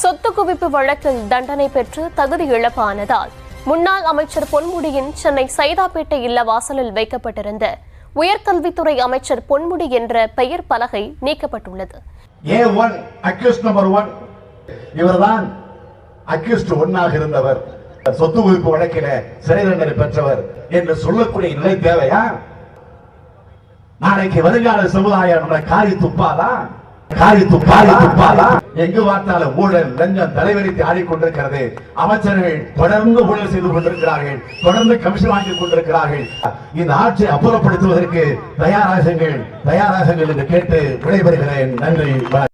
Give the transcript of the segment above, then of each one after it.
சொத்து குவிப்பு வழக்கில் தண்டனை பெற்று தகுதி இழப்பானதால் முன்னாள் அமைச்சர் பொன்முடியின் சென்னை சைதாப்பேட்டை இல்ல வாசலில் வைக்கப்பட்டிருந்த உயர்கல்வித்துறை அமைச்சர் பொன்முடி என்ற பெயர் பலகை நீக்கப்பட்டுள்ளது. A one accused number one இவர்தான் அக்யூஸ்ட் ஒன்னாக இருந்தவர். சொத்து குவிப்பு வழக்கில சிறை தண்டனை பெற்றவர் என்று சொல்லக்கூடிய நிலை தேவையா? நாளைக்கு வருங்கால சமுதாயம் காரி துப்பாதான். காரி துப்பாரி எங்கு பார்த்தாலும் ஊழல் லஞ்சம் தலைவரித்து ஆடிக்கொண்டிருக்கிறது அமைச்சர்கள் தொடர்ந்து ஊழல் செய்து கொண்டிருக்கிறார்கள். தொடர்ந்து கமிஷன் வாங்கி கொண்டிருக்கிறார்கள். இந்த ஆட்சியை அப்புறப்படுத்துவதற்கு தயாராகுங்கள் தயாராகுங்கள் என்று கேட்டு விடைபெறுகிறேன். நன்றி வணக்கம்.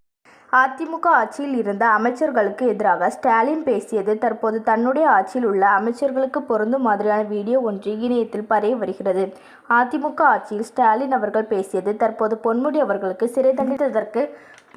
அதிமுக ஆட்சியில் இருந்த அமைச்சர்களுக்கு எதிராக ஸ்டாலின் பேசியது தற்போது தன்னுடைய ஆட்சியில் உள்ள அமைச்சர்களுக்கு பொருந்தும் மாதிரியான வீடியோ ஒன்று இணையத்தில் பரவி வருகிறது. அதிமுக ஆட்சியில் ஸ்டாலின் அவர்கள் பேசியது தற்போது பொன்முடி அவர்களுக்கு சிறை தண்டித்ததற்கு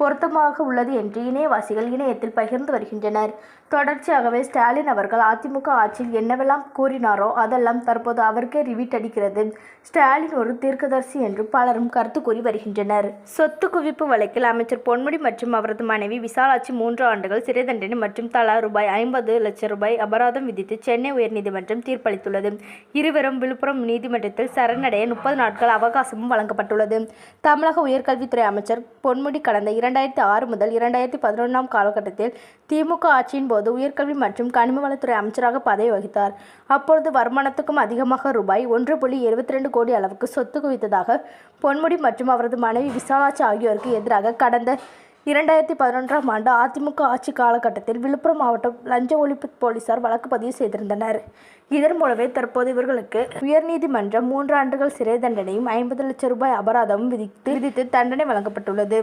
பொருத்தமாக உள்ளது என்று இணையவாசிகள் இணையத்தில் பகிர்ந்து வருகின்றனர். தொடர்ச்சியாகவே ஸ்டாலின் அவர்கள் அதிமுக ஆட்சியில் என்னவெல்லாம் கூறினாரோ அதெல்லாம் தற்போது அவருக்கே ரிவீட் அடிக்கிறது. ஸ்டாலின் ஒரு தீர்க்கதர்சி என்று பலரும் கருத்து கூறி வருகின்றனர். சொத்து குவிப்பு வழக்கில் அமைச்சர் பொன்முடி மற்றும் அவரது மனைவி விசாலாட்சி மூன்று ஆண்டுகள் சிறை தண்டனை மற்றும் தலா ரூபாய் ஐம்பது லட்சம் ரூபாய் அபராதம் விதித்து சென்னை உயர்நீதிமன்றம் தீர்ப்பளித்துள்ளது. இருவரும் விழுப்புரம் நீதிமன்றத்தில் சரணடைய முப்பது நாட்கள் அவகாசமும் வழங்கப்பட்டுள்ளது. தமிழக உயர்கல்வித்துறை அமைச்சர் பொன்முடி கடந்த இரண்டாயிரத்தி ஆறு முதல் இரண்டாயிரத்தி பதினொன்றாம் காலகட்டத்தில் திமுக ஆட்சியின் போது உயர்கல்வி மற்றும் கனிமவளத்துறை அமைச்சராக பதவி வகித்தார். அப்பொழுது வருமானத்துக்கும் அதிகமாக ரூபாய் ஒன்று புள்ளி இருபத்தி ரெண்டு கோடி அளவுக்கு சொத்து குவித்ததாக பொன்முடி மற்றும் அவரது மனைவி விசாலாட்சி ஆகியோருக்கு எதிராக கடந்த இரண்டாயிரத்தி பதினொன்றாம் ஆண்டு அதிமுக ஆட்சி காலகட்டத்தில் விழுப்புரம் மாவட்டம் லஞ்ச ஒழிப்பு போலீசார் வழக்கு பதிவு செய்திருந்தனர். இதன் மூலமே தற்போது இவர்களுக்கு உயர்நீதிமன்றம் மூன்று ஆண்டுகள் சிறை தண்டனையும் ஐம்பது லட்சம் ரூபாய் அபராதமும் விதித்து விதித்து தண்டனை வழங்கப்பட்டுள்ளது.